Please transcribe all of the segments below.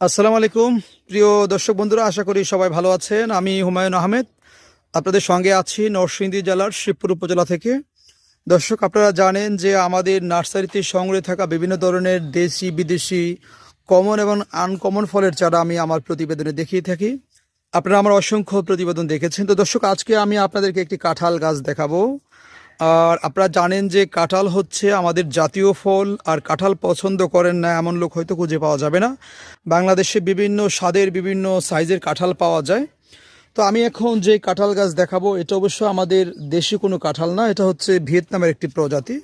আসসালামু আলাইকুম। প্রিয় দর্শক বন্ধুরা, আশা করি সবাই ভালো আছেন। আমি হুমায়ুন আহমেদ, আপনাদের সঙ্গে আছি নরসিংদী জেলার শিবপুর উপজেলা থেকে। দর্শক, আপনারা জানেন যে আমাদের নার্সারিতে সংগ্রহে থাকা বিভিন্ন ধরনের দেশি, বিদেশি কমন এবং আনকমন ফলের চারা আমি আমার প্রতিবেদনে দেখিয়ে থাকি। আপনারা আমার অসংখ্য প্রতিবেদন দেখেছেন। তো দর্শক, আজকে আমি আপনাদেরকে একটি কাঁঠাল গাছ দেখাবো। আর আপনারা জানেন যে কাঁঠাল হচ্ছে আমাদের জাতীয় ফল, আর কাঁঠাল পছন্দ করেন না এমন লোক হয়তো খুঁজে পাওয়া যাবে না। বাংলাদেশে বিভিন্ন স্বাদের বিভিন্ন সাইজের কাঁঠাল পাওয়া যায়। তো আমি এখন যে কাঁঠাল গাছ দেখাবো, এটা অবশ্য আমাদের দেশি কোনো কাঁঠাল না, এটা হচ্ছে ভিয়েতনামের একটি প্রজাতি।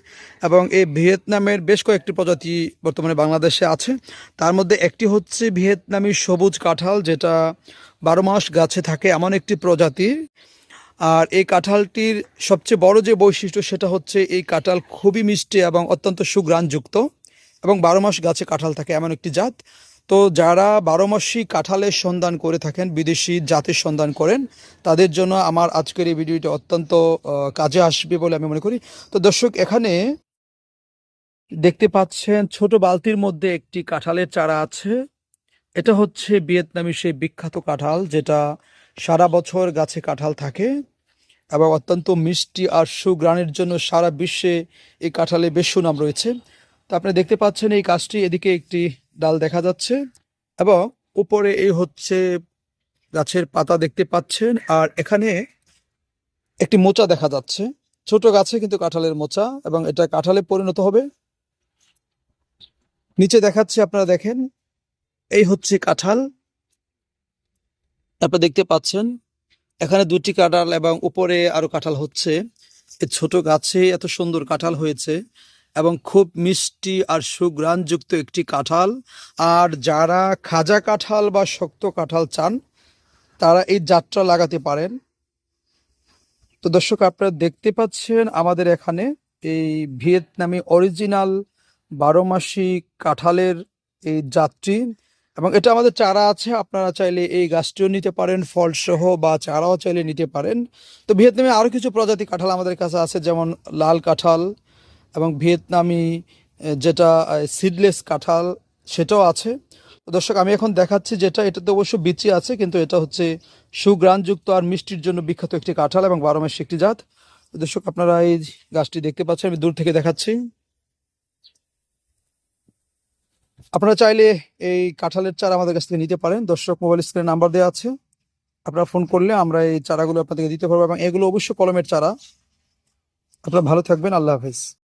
এবং এই ভিয়েতনামের বেশ কয়েকটি প্রজাতি বর্তমানে বাংলাদেশে আছে। তার মধ্যে একটি হচ্ছে ভিয়েতনামি সবুজ কাঁঠাল, যেটা বারো মাস গাছে থাকে এমন একটি প্রজাতি। আর এই কাঁঠালটির সবচেয়ে বড় যে বৈশিষ্ট্য সেটা হচ্ছে এই কাঁঠাল খুবই মিষ্টি এবং অত্যন্ত সুগ্রাণযুক্ত এবং বারো মাস গাছে কাঁঠাল থাকে এমন একটি জাত। তো যারা বারো মাসি কাঁঠালের সন্ধান করে থাকেন, বিদেশি জাতের সন্ধান করেন, তাদের জন্য আমার আজকের এই ভিডিওটি অত্যন্ত কাজে আসবে বলে আমি মনে করি। তো দর্শক, এখানে দেখতে পাচ্ছেন ছোট বালতির মধ্যে একটি কাঁঠালের চারা আছে। এটা হচ্ছে ভিয়েতনামি সেই বিখ্যাত কাঁঠাল যেটা সারা বছর গাছে কাঁঠাল থাকে। এবং অত্যন্ত মিষ্টি আর সুগ্রাণের জন্য সারা বিশ্বে এই কাঁঠালে বেশ সুনাম রয়েছে। তো আপনি দেখতে পাচ্ছেন এই গাছটি, এদিকে একটি ডাল দেখা যাচ্ছে এবং উপরে এই হচ্ছে গাছের পাতা দেখতে পাচ্ছেন আর এখানে একটি মোচা দেখা যাচ্ছে। ছোট গাছে কিন্তু কাঁঠালের মোচা এবং এটা কাঁঠালে পরিণত হবে। নিচে দেখাচ্ছে, আপনারা দেখেন, এই হচ্ছে কাঁঠাল। আপনারা দেখতে পাচ্ছেন এখানে দুটি কাঁঠাল এবং উপরে আরও কাঁঠাল হচ্ছে। এই ছোট গাছে এত সুন্দর কাঁঠাল হয়েছে এবং খুব মিষ্টি আর সুগ্রাণযুক্ত একটি কাঁঠাল। আর যারা খাজা কাঁঠাল বা শক্ত কাঁঠাল চান, তারা এই যাত্রা লাগাতে পারেন। তো দর্শক, আপনারা দেখতে পাচ্ছেন আমাদের এখানে এই ভিয়েতনামি অরিজিনাল বারো মাসি কাঁঠালের এই জাতটি। এবং এটা আমাদের চারা আছে, আপনারা চাইলে এই গাছটিও নিতে পারেন, ফলসহ বা চারাও চাইলে নিতে পারেন। তো ভিয়েতনামে আরও কিছু প্রজাতি কাঁঠাল আমাদের কাছে আছে, যেমন লাল কাঁঠাল এবং ভিয়েতনামি যেটা সিডলেস কাঁঠাল, সেটাও আছে। তো দর্শক, আমি এখন দেখাচ্ছি যেটা, এটাতে অবশ্য বিচি আছে, কিন্তু এটা হচ্ছে সুগ্রাণযুক্ত আর মিষ্টির জন্য বিখ্যাত একটি কাঁঠাল এবং বারো মাসি একটি জাত। দর্শক, আপনারা এই গাছটি দেখতে পাচ্ছেন, আমি দূর থেকে দেখাচ্ছি। আপনারা চাইলে এই কাঁঠালের চারা আমাদের কাছ থেকে নিতে পারেন। দর্শক মোবাইল স্ক্রিনে নাম্বার দেওয়া আছে। আপনারা ফোন করলে আমরা এই চারাগুলো আপনাদেরকে দিতে পারব এবং এগুলো অবশ্যই কলমের চারা। আপনারা ভালো থাকবেন। আল্লাহ হাফেজ।